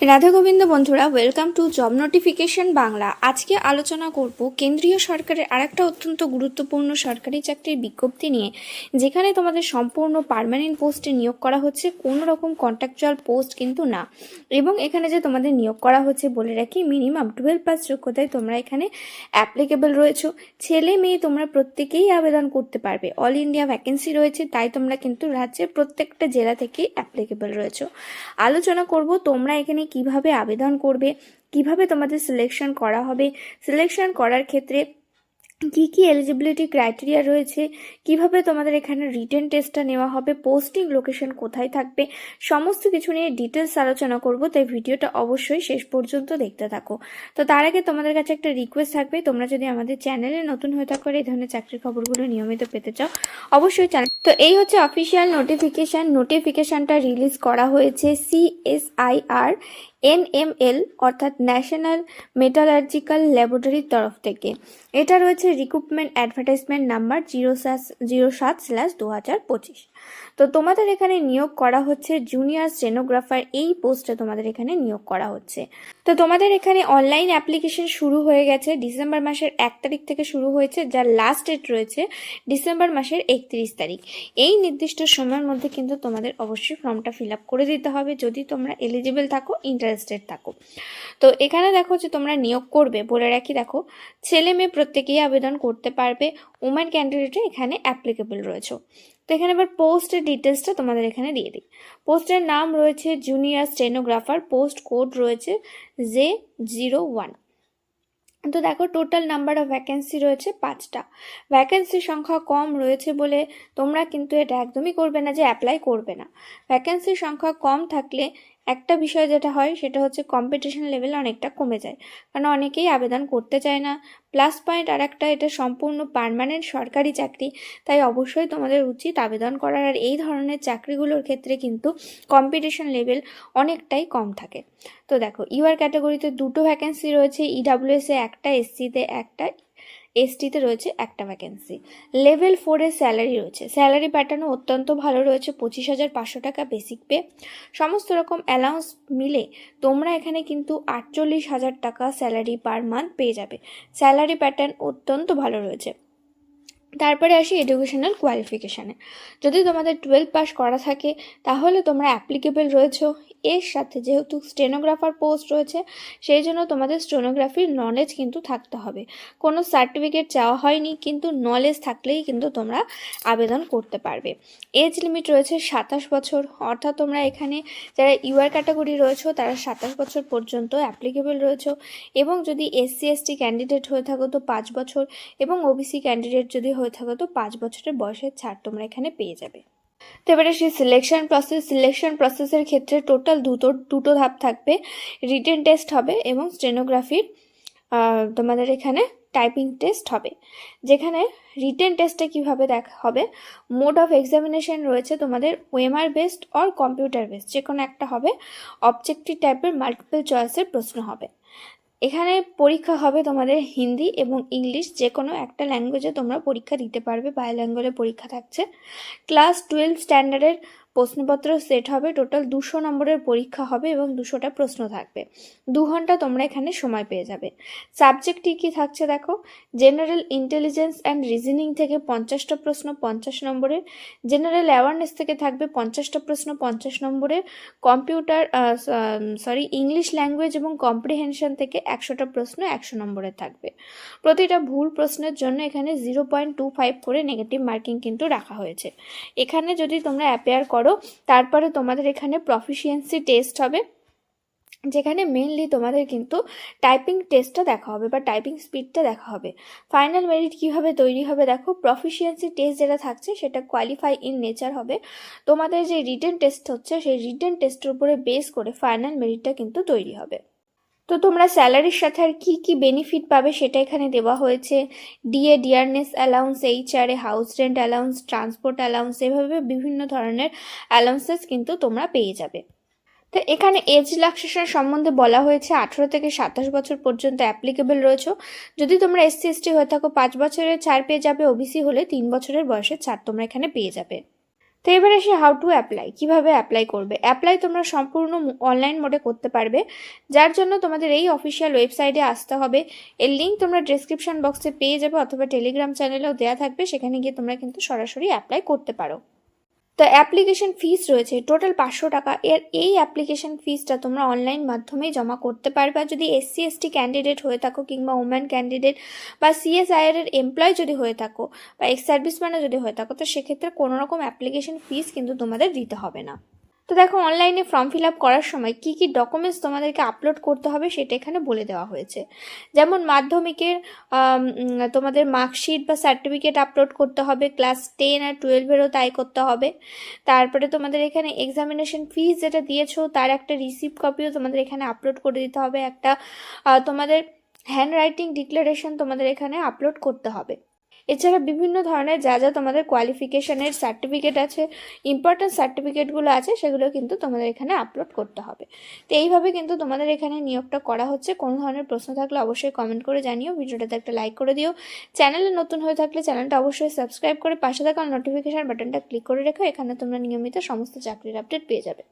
রাধা গোবিন্দ বন্ধুরা welcome to job notification Bangla. আজকে আলোচনা করব কেন্দ্রীয় সরকারের আরেকটা অত্যন্ত গুরুত্বপূর্ণ সরকারি চাকরির বিজ্ঞপ্তি নিয়ে, যেখানে তোমাদের সম্পূর্ণ পার্মানেন্ট পোস্টে নিয়োগ করা হচ্ছে, কোনো রকম কন্ট্রাকচুয়াল পোস্ট কিন্তু না। এবং এখানে যে তোমাদের নিয়োগ করা হচ্ছে বলে রাখি মিনিমাম টুয়েলভ পাস যোগ্যতায় তোমরা এখানে অ্যাপ্লিকেবল রয়েছো। ছেলে মেয়ে তোমরা প্রত্যেকেই আবেদন করতে পারবে। অল ইন্ডিয়া ভ্যাকেন্সি রয়েছে, তাই তোমরা কিন্তু রাজ্যের প্রত্যেকটা জেলা থেকেই অ্যাপ্লিকেবল রয়েছো। আলোচনা করব তোমরা এখানে কীভাবে আবেদন করবে কীভাবে তোমাদের সিলেকশন করা হবে সিলেকশন করার ক্ষেত্রে কি কি এলিজিবিলিটি ক্রাইটেরিয়া রয়েছে, কীভাবে তোমাদের এখানে রিটেন টেস্টটা নেওয়া হবে পোস্টিং লোকেশন কোথায় থাকবে, সমস্ত কিছু নিয়ে ডিটেলস আলোচনা করব, তাই ভিডিওটা অবশ্যই শেষ পর্যন্ত দেখতে থাকো। তো তার আগে তোমাদের কাছে একটা রিকোয়েস্ট থাকবে, তোমরা যদি আমাদের চ্যানেলে নতুন হয়ে থাকো এই ধরনের চাকরির খবরগুলো নিয়মিত পেতে চাও, অবশ্যই চ্যানেল তো এই হচ্ছে অফিসিয়াল নোটিফিকেশান নোটিফিকেশানটা রিলিজ করা হয়েছে সিএসআইআর এনএমএল, অর্থাৎ ন্যাশনাল মেটালার্জিক্যাল ল্যাবরেটরির তরফ থেকে। এটা রয়েছে রিক্রুটমেন্ট অ্যাডভার্টাইজমেন্ট নাম্বার জিরো সাত জিরো সাত স্ল্যাশ দু হাজার পঁচিশ। তো তোমাদের এখানে নিয়োগ করা হচ্ছে জুনিয়র স্টেনোগ্রাফার, এই পোস্টে তোমাদের এখানে নিয়োগ করা হচ্ছে। তো তোমাদের এখানে অনলাইন অ্যাপ্লিকেশন শুরু হয়ে গেছে ডিসেম্বর মাসের এক তারিখ থেকে শুরু হয়েছে, যার লাস্ট ডেট রয়েছে ডিসেম্বর মাসের একত্রিশ তারিখ। এই নির্দিষ্ট সময়ের মধ্যে কিন্তু তোমাদের অবশ্যই ফর্মটা ফিল আপ করে দিতে হবে। যদি তোমরা এলিজিবল থাকো ইন্টারেস্টেড থাকো। তো এখানে দেখো যে তোমরা নিয়োগ করবে, বলে রাখি দেখো, ছেলে মেয়ে প্রত্যেকেই আবেদন করতে পারবে উমেন ক্যান্ডিডেটে এখানে অ্যাপ্লিকেবল রয়েছে। তো এখানে এবার পোস্টের ডিটেলসটা তোমাদের এখানে দিয়ে দিই। পোস্টের নাম রয়েছে জুনিয়র স্টেনোগ্রাফার পোস্ট কোড রয়েছে জে জিরো ওয়ান তো দেখো টোটাল নাম্বার অফ ভ্যাকেন্সি রয়েছে পাঁচটা। ভ্যাকেন্সির সংখ্যা কম রয়েছে বলে তোমরা কিন্তু এটা একদমই করবে না যে অ্যাপ্লাই করবে না। ভ্যাকেন্সির সংখ্যা কম থাকলে একটা বিষয় যেটা হয়, সেটা হচ্ছে কম্পিটিশন লেভেল অনেকটা কমে যায়। কারণ অনেকেই আবেদন করতে চায় না। প্লাস পয়েন্ট আর একটা এটা সম্পূর্ণ পার্মানেন্ট সরকারি চাকরি। তাই অবশ্যই তোমাদের উচিত আবেদন করার। আর এই ধরনের চাকরিগুলোর ক্ষেত্রে কিন্তু কম্পিটিশন লেভেল অনেকটাই কম থাকে। তো দেখো ইউআর ক্যাটাগরিতে দুটো ভ্যাকেন্সি রয়েছে। ইডাব্লিউএসে একটা এসসিতে একটা এসটিতে রয়েছে একটা ভ্যাকেন্সি লেভেল ফোরের স্যালারি রয়েছে। স্যালারি প্যাটার্নও অত্যন্ত ভালো রয়েছে, পঁচিশ হাজার পাঁচশো টাকা বেসিক পে সমস্ত রকম অ্যালাউন্স মিলে তোমরা এখানে কিন্তু আটচল্লিশ হাজার টাকা স্যালারি পার মান্থ পেয়ে যাবে। স্যালারি প্যাটার্ন অত্যন্ত ভালো রয়েছে। তারপরে আসি এডুকেশনাল কোয়ালিফিকেশানে যদি তোমাদের টুয়েলভ পাস করা থাকে, তাহলে তোমরা অ্যাপ্লিকেবল রয়েছো। এর সাথে যেহেতু স্টেনোগ্রাফার পোস্ট রয়েছে, সেই জন্য তোমাদের স্টেনোগ্রাফির নলেজ কিন্তু থাকতে হবে। কোনো সার্টিফিকেট চাওয়া হয়নি, কিন্তু নলেজ থাকলেই কিন্তু তোমরা আবেদন করতে পারবে। এজ লিমিট রয়েছে সাতাশ বছর। অর্থাৎ তোমরা এখানে যারা ইউআর ক্যাটাগরি রয়েছে, তারা সাতাশ বছর পর্যন্ত অ্যাপ্লিকেবল রয়েছে। এবং যদি এসসি এসটি ক্যান্ডিডেট হয়ে থাকো, তো পাঁচ বছর। এবং ওবিসি ক্যান্ডিডেট যদি হয়ে থাকো তো পাঁচ বছরের বয়সের ছাড় তোমরা এখানে পেয়ে যাবে। তো এবারে সেই সিলেকশন প্রসেস সিলেকশন প্রসেসের ক্ষেত্রে টোটাল দুটো দুটো ধাপ থাকবে। রিটেন টেস্ট হবে এবং স্টেনোগ্রাফির তোমাদের এখানে টাইপিং টেস্ট হবে। যেখানে রিটেন টেস্টে কীভাবে দেখা, হবে? মোড অফ এক্সামিনেশন রয়েছে তোমাদের ওয়েমার বেসড অর কম্পিউটার বেসড যে কোনো একটা হবে। অবজেক্টিভ টাইপের মাল্টিপল চয়েসের প্রশ্ন হবে। এখানে পরীক্ষা হবে তোমাদের হিন্দি এবং ইংলিশ যে কোনো একটা ল্যাঙ্গুয়েজে তোমরা পরীক্ষা দিতে পারবে বায়োল্যাঙ্গুয়েজে পরীক্ষা থাকছে। ক্লাস টুয়েলভ স্ট্যান্ডার্ডের প্রশ্নপত্র সেট হবে, টোটাল দুশো নম্বরের পরীক্ষা হবে এবং দুশোটা প্রশ্ন থাকবে। দু ঘণ্টা তোমরা এখানে সময় পেয়ে যাবে। সাবজেক্ট কী কী থাকছে দেখো? জেনারেল ইন্টেলিজেন্স অ্যান্ড রিজনিং থেকে পঞ্চাশটা প্রশ্ন পঞ্চাশ নম্বরের। জেনারেল অ্যাওয়ারনেস থেকে থাকবে পঞ্চাশটা প্রশ্ন পঞ্চাশ নম্বরের। কম্পিউটার সরি ইংলিশ ল্যাঙ্গুয়েজ এবং কম্প্রিহেনশন থেকে একশোটা প্রশ্ন একশো নম্বরের থাকবে। প্রতিটা ভুল প্রশ্নের জন্য এখানে জিরো পয়েন্ট টু ফাইভ করে নেগেটিভ মার্কিং কিন্তু রাখা হয়েছে। এখানে যদি তোমরা অ্যাপেয়ার করো। তারপরে তোমাদের এখানে প্রফিসিয়েন্সি টেস্ট হবে, যেখানে মেনলি তোমাদের কিন্তু টাইপিং টেস্টটা দেখা হবে বা টাইপিং স্পিডটা দেখা হবে। ফাইনাল মেরিট কীভাবে তৈরি হবে দেখো প্রফিসিয়েন্সি টেস্ট যেটা থাকছে সেটা কোয়ালিফাই ইন নেচার হবে। তোমাদের যে রিটেন টেস্ট হচ্ছে, সেই রিটেন টেস্টের উপরে বেস করে ফাইনাল মেরিটটা কিন্তু তৈরি হবে। তো তোমরা স্যালারির সাথে আর কী কী বেনিফিট পাবে সেটা এখানে দেওয়া হয়েছে। DA dearness allowance HRA house rent allowance transport allowance এভাবে বিভিন্ন ধরনের অ্যালাউন্সেস কিন্তু তোমরা পেয়ে যাবে। তো এখানে এজ রিল্যাক্সেশন সম্বন্ধে বলা হয়েছে, আঠেরো থেকে সাতাশ বছর পর্যন্ত অ্যাপ্লিকেবল রয়েছে। যদি তোমরা এসসি এসটি হয়ে থাকো, পাঁচ বছরের ছাড় পেয়ে যাবে ওবিসি হলে তিন বছরের বয়সের ছাড় তোমরা এখানে পেয়ে যাবে। তো এবার এসে হাউ টু অ্যাপ্লাই কীভাবে অ্যাপ্লাই করবে? অ্যাপ্লাই তোমরা সম্পূর্ণ অনলাইন মোডে করতে পারবে। যার জন্য তোমাদের এই অফিসিয়াল ওয়েবসাইটে আসতে হবে। এর লিঙ্ক তোমরা ডেসক্রিপশন বক্সে পেয়ে যাবে অথবা টেলিগ্রাম চ্যানেলেও দেওয়া থাকবে। সেখানে গিয়ে তোমরা কিন্তু সরাসরি অ্যাপ্লাই করতে পারো। তো অ্যাপ্লিকেশন ফিস রয়েছে টোটাল পাঁচশো টাকা। এর এই অ্যাপ্লিকেশন ফিসটা তোমরা অনলাইন মাধ্যমেই জমা করতে পারবে। যদি এসসি এসটি ক্যান্ডিডেট হয়ে থাকো কিংবা ওম্যান ক্যান্ডিডেট বা সিএসআইআর এর এমপ্লয় যদি হয়ে থাকো বা এক্স সার্ভিসম্যানও যদি হয়ে থাকো, তো সেক্ষেত্রে কোনোরকম অ্যাপ্লিকেশন ফিস কিন্তু তোমাদের দিতে হবে না। তো দেখো অনলাইনে ফর্ম ফিল আপ করার সময় কী কী ডকুমেন্টস তোমাদেরকে আপলোড করতে হবে সেটা এখানে বলে দেওয়া হয়েছে। যেমন মাধ্যমিকের তোমাদের মার্কশিট বা সার্টিফিকেট আপলোড করতে হবে ক্লাস টেন আর টুয়েলভেরও তাই করতে হবে। তারপরে তোমাদের এখানে এক্সামিনেশন ফিস যেটা দিয়েছ, তার একটা রিসিপ্ট কপিও তোমাদের এখানে আপলোড করে দিতে হবে। একটা তোমাদের হ্যান্ড রাইটিং ডিক্লারেশন তোমাদের এখানে আপলোড করতে হবে। এছাড়া বিভিন্ন ধরনের যা যা তোমাদের কোয়ালিফিকেশনের সার্টিফিকেট আছে ইম্পর্ট্যান্ট সার্টিফিকেটগুলো আছে সেগুলো কিন্তু তোমাদের এখানে আপলোড করতে হবে। তো এইভাবে কিন্তু তোমাদের এখানে নিয়োগটা করা হচ্ছে। কোনো ধরনের প্রশ্ন থাকলে অবশ্যই কমেন্ট করে জানিও। ভিডিওটাতে একটা লাইক করে দিও। চ্যানেলে নতুন হয়ে থাকলে চ্যানেলটা অবশ্যই সাবস্ক্রাইব করে পাশে থাকা নোটিফিকেশান বাটনটা ক্লিক করে রেখো। এখানে তোমরা নিয়মিত সমস্ত চাকরির আপডেট পেয়ে যাবে।